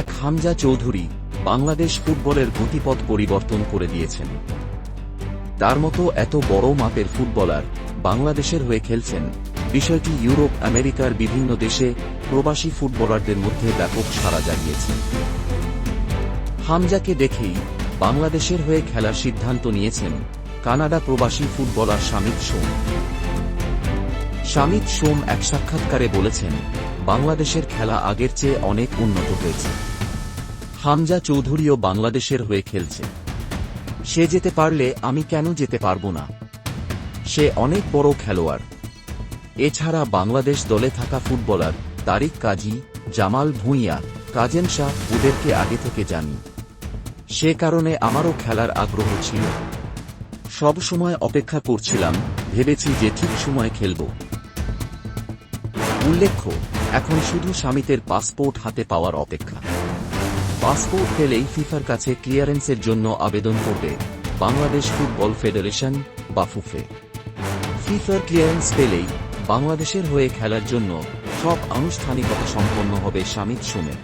এক হামজা চৌধুরী বাংলাদেশ ফুটবলের গতিপথ পরিবর্তন করে দিয়েছেন। তার মতো এত বড় মাপের ফুটবলার বাংলাদেশের হয়ে খেলছেন। বিষয়টি ইউরোপ, আমেরিকার বিভিন্ন দেশে প্রবাসী ফুটবলারদের মধ্যে ব্যাপক সাড়া জাগিয়েছে। হামজাকে দেখেই বাংলাদেশের হয়ে খেলার সিদ্ধান্ত নিয়েছেন কানাডা প্রবাসী ফুটবলার শামিত সোম। শামিত সোম এক সাক্ষাৎকারে বলেছেন বাংলাদেশের খেলা আগের চেয়ে অনেক উন্নত হয়েছে। হামজা চৌধুরীও বাংলাদেশের হয়ে খেলছে। সে যেতে পারলে আমি কেন যেতে পারব না? সে অনেক বড় খেলোয়াড়। এছাড়া বাংলাদেশ দলে থাকা ফুটবলার তারিক কাজী, জামাল ভুঁইয়া, কাজেম শাহ ওদেরকে আগে থেকে জানি। সে কারণে আমারও খেলার আগ্রহ ছিল। সব সময় অপেক্ষা করছিলাম, ভেবেছি যে ঠিক সময় খেলব। উল্লেখ্য এখন শুধু স্বামীতের পাসপোর্ট হাতে পাওয়ার অপেক্ষা। পাসপোর্ট পেলেই ফিফার কাছে ক্লিয়ারেন্সের জন্য আবেদন করবে বাংলাদেশ ফুটবল ফেডারেশন বা ফুফে ফিফার ক্লিয়ারেন্স পেলেই বাংলাদেশের হয়ে খেলার জন্য সব আনুষ্ঠানিকতা সম্পন্ন হবে স্বামী সোমের